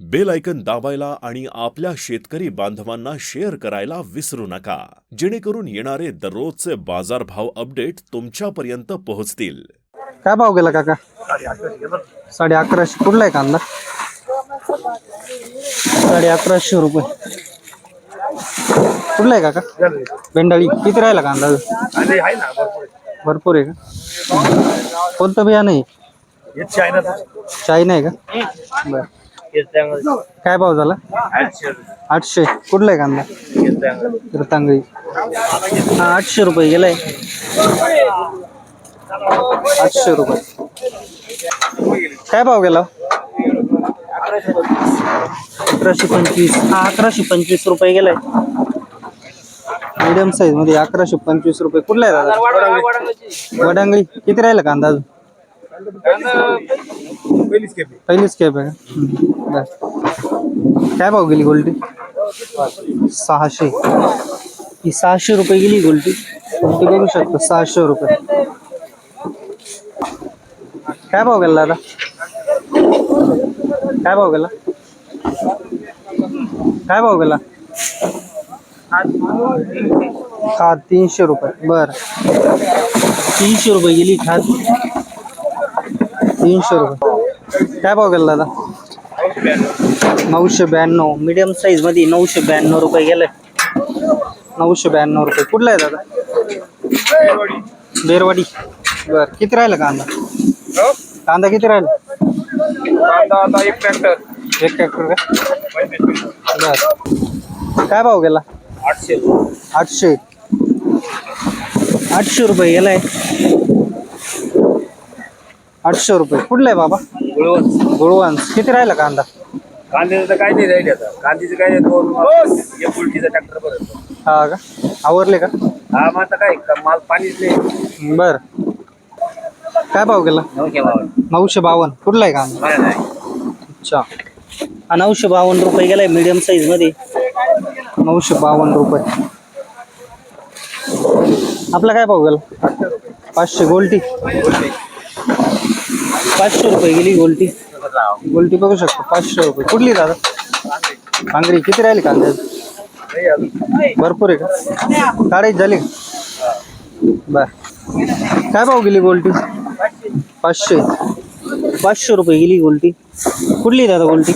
Bell icon दाबायला आणि आपल्या शेतकरी बांधवांना शेअर करायला विसरू नका. जेणेकरून येणारे दररोजचे बाजारभाव अपडेट तुमच्यापर्यंत पोहोचतील. काय भाव गेला काका? साडे अकराशे. कुठला आहे कांदा साडे अकराशे रुपये. कुठला आहे काका? भेंडाळी. किती राहिला कांदा भरपूर आहे का? कोणतं बियाणं आहे? चायना आहे का? बर. काय भाव झाला? आठशे. कुठला आहे कांदा? रतांगळी. हा आठशे रुपये गेलाय. आठशे रुपये. काय भाव गेला? अकराशे पंचवीस. हा अकराशे पंचवीस रुपये गेलाय. मीडियम साईजमध्ये अकराशे पंचवीस रुपये. कुठला आहे दादा? वडांगळी. किती राहिला कांदा अजून? पहिलीच कॅब आहे. का? बर. काय भाव गेली गोल्टी सहाशे. ही सहाशे रुपये गेली गोल्टी गोल्टी बघू शकतो सहाशे रुपये. काय भाव गेला दादा? काय भाव गेला? काय भाव गेला? खाद तीनशे रुपये. बर. तीनशे रुपये गेली खात तीनशे रुपये. काय भाव गेला दादा? नऊशे ब्याण्णव. मीडियम साईजमध्ये नऊशे ब्याण्णव रुपये गेले. नऊशे ब्याण्णव रुपये. कुठला आहे दादा? बेरवाडी. बर किती राहिलं कांदा? कांदा किती राहिला? एक ट्रॅक्टर एक ट्रॅक्टर का? बर. काय भाव गेला? आठशे. आठशे. आठशे रुपये गेलाय. आठशे रुपये. कुठला आहे बाबा? गुळवंत गुळवांस किती राहिला कांदा? कांद्याचं तर काय नाही राहिले आता. कांद्याचं काय दोन एक उलटीचा ट्रॅक्टर हा का? आवरले का? हा मग आता काय का माल पाणीच नाही. बर. काय भाव गेला? नऊशे बावन्न नऊशे बावन्न कुठला आहे कांदा? नाही नाही. अच्छा. हा नऊशे बावन्न रुपये गेलाय मीडियम साईजमध्ये. नऊशे बावन्न रुपये. आपला काय भाव गेला? पाचशे गोल्टी. पाचशे रुपये गेली गोल्टी. गोलटी बघू शकतो. पाचशे रुपये. कुठली दादा? कांगरी. किती राहिली कांद्या भरपूर आहे का? काढायची झाली का? बर. काय भाव गेली गोलटी? पाचशे. पाचशे रुपये गेली गोलटी. कुठली दादा गोलटी?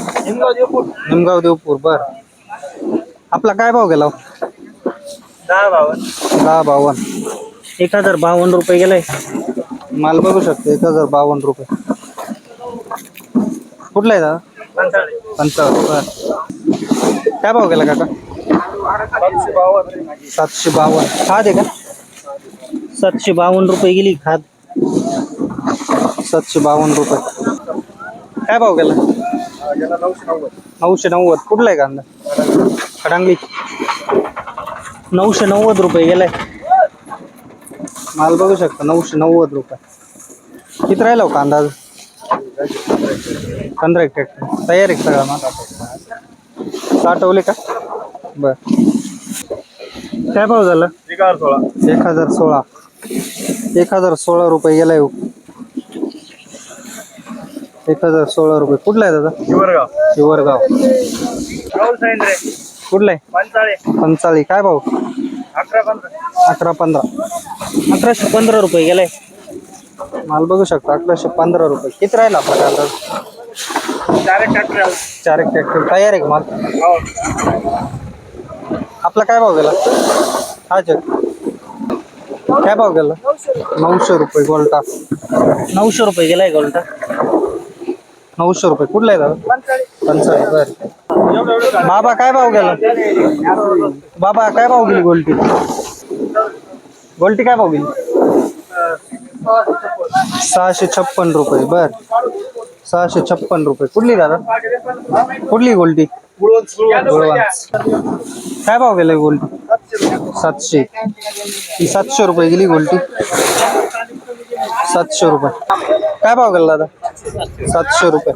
निमगाव देवपूर. बर. आपला काय भाव गेला दहा बावन्न दहा बावन्न. एक हजार बावन्न रुपये गेलाय. माल बघू शकतो. एक हजार बावन्न रुपये. कुठला आहे दादा. पंचावन्न बर. काय भाव गेला काका? सातशे बावन्न. खाद आहे का? सातशे बावन्न रुपये गेली खाद सातशे बावन्न रुपये. काय भाव गेला? नऊशे नव्वद. कुठला आहे कांदा? खडांगली. नऊशे नव्वद रुपये गेलाय. माल बघू शकता नऊशे नव्वद रुपये. किती राहिला हो कांदा अजून? पंधरा एक ट्रॅक्टर तयार आहे सगळा माल? साठवले का? बर. काय भाव झाला? एकावर सोळा. एक हजार सोळा. एक हजार सोळा रुपये गेलाय हो. एक हजार सोळा रुपये. कुठला आहे दादा? शिवरगाव शिवरगाव कुठला आहे? पंचाळे. पंचाळी. काय भाव? अकरा पंधरा. अकरा पंधरा. अकराशे पंधरा रुपये गेलाय. माल बघू शकता अकराशे पंधरा रुपये. किती राहिला आपला कांदा? चार एक ट्रॅक्टर आले. चार एक ट्रॅक्टर तयार आहे का माल? हो. आपला काय भाव गेला? हा काय भाव गेला? नऊशे रुपये गोल्टा नऊशे रुपये गेलाय गोल्टा नऊशे रुपये. कुठला आहे दादा? पंचाळीस. बर. बाबा काय भाव गेला? बाबा काय भाव गेली गोल्टी गोल्टी काय भाव गेली? सहाशे छप्पन रुपये बर. सहाशे छप्पन रुपये. कुठली दादा? कुठली गोल्टी काय भाव गेलाय गोल्डी? सातशे. ही सातशे रुपये गेली गोल्टी सातशे रुपये. काय भाव गेला दादा? सातशे रुपये.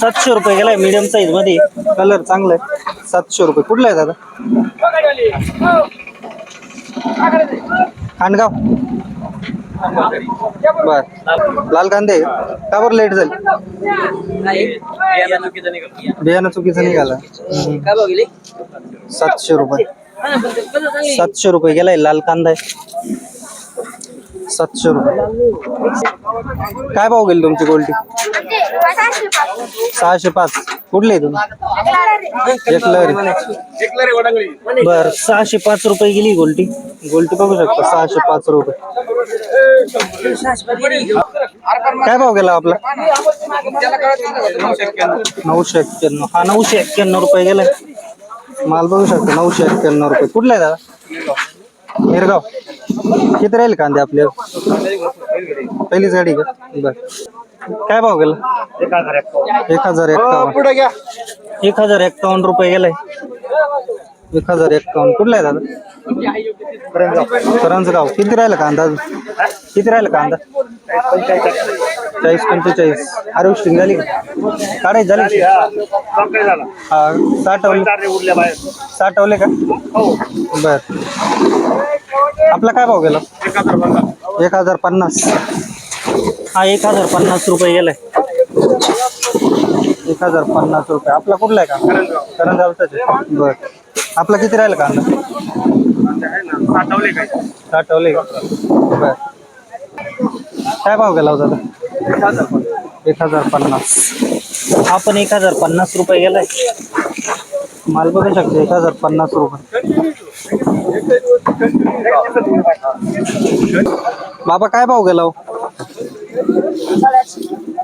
सातशे रुपये गेलाय मीडियम साईजमध्ये. कलर चांगला आहे सातशे रुपये. कुठला आहे दादा? खांडगाव. बर. लाल कांदे? का बरं लेट झाली? बियाणं चुकीचं निघाला. सातशे रुपये. सातशे रुपये गेलाय लाल कांदा आहे. सातशे रुपये. काय भाव गेली तुमची गोल्टी सहाशे पाच. कुठले तुम्ही? एक बर सहाशे पाच रुपये गेली गोल्टी गोल्टी बघू शकता सहाशे पाच रुपये. काय भाव गेला आपला? नऊशे एक्क्याण्णव. हा नऊशे एक्क्याण्णव रुपये गेलाय माल बघू शकता नऊशे एक्क्याण्णव रुपये. कुठला आहे दादा? मिरगाव. किती राहील कांदे आपले? पहिलीच गाडी का? बर. काय भाव गेला? एक हजार एक्कावन्न. एक हजार एक्कावन्न रुपये गेलाय. एक हजार एक्कावन्न. कुठला आहे दादा? करंजगाव. किती राहिलं कांदा? किती राहिलं कांदा? चाळीस पंचेचाळीस. हार्वेस्टिंग झाली का? काढायची झाली का? हा साठवले. साठवले का? बर. आपला काय भाव गेला? एक हजार पन्नास. हा एक हजार पन्नास रुपये गेलाय. एक हजार पन्नास रुपये. आपला कुठला आहे का? करंजावचाच आहे. बर. आपला किती राहिला कांदा? साठवले का? बर. काय भाव गेला होता एक हजार पन्नास. हा पण एक हजार पन्नास रुपये गेलाय. माल बघू शकतो एक हजार पन्नास रुपये. बाबा काय भाव गेला हो?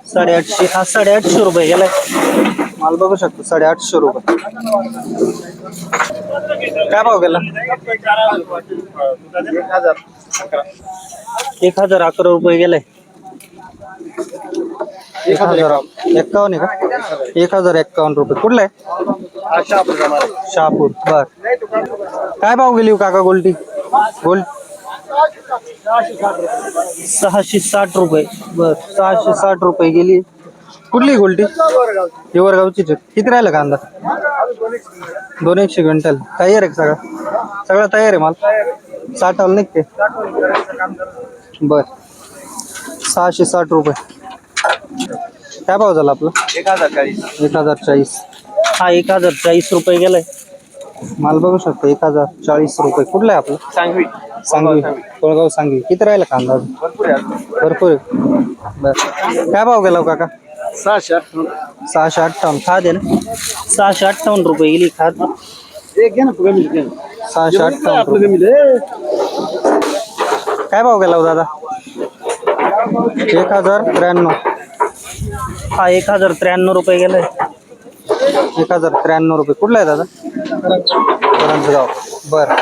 साडेआठशे. हा साडेआठशे रुपये गेलाय. माल बघू शकतो साडेआठशे रुपये. काय भाव गेला? एक हजार अकरा रुपये गेलाय. एक हजार एक्कावन्न आहे का? एक हजार एक्कावन्न रुपये. कुठला आहे? शहापूर. बर. काय भाव गेली हो काका गोल्टी? गोल्ड सहाशे साठ रुपये. बर. सहाशे साठ रुपये गेली. कुठली गोल्टी? हिवरगावचीच किती राहिलं कांदा? दोन एकशे क्विंटल. तयार आहे का सगळं? सगळं तयार आहे माल? साठावलं नाही बर. सहाशे साठ रुपये. काय भाव झाला आपला? एक हजार चाळीस. एक हजार चाळीस. हा एक हजार चाळीस रुपये गेलाय. माल बघू शकतो एक हजार चाळीस रुपये. कुठला आहे आपला? सांगवी. सांगवी. कोळगाव सांगवी. किती राहिला कांदा अजून? भरपूर आहे भरपूर. बर. काय भाव गेला हो काका? सहाशे सहाशे अठ्ठावन्न. खाद आहे ना? सहाशे अठ्ठावन्न रुपये गेली खाद. एक घे ना कमी घे सहाशे अठ्ठावन्न रुपये. कमी काय भाव गेला हो दादा? एक हजार त्र्याण्णव. हा एक हजार त्र्याण्णव रुपये गेलाय. एक हजार त्र्याण्णव रुपये. कुठला आहे दादा? करंजगाव बर.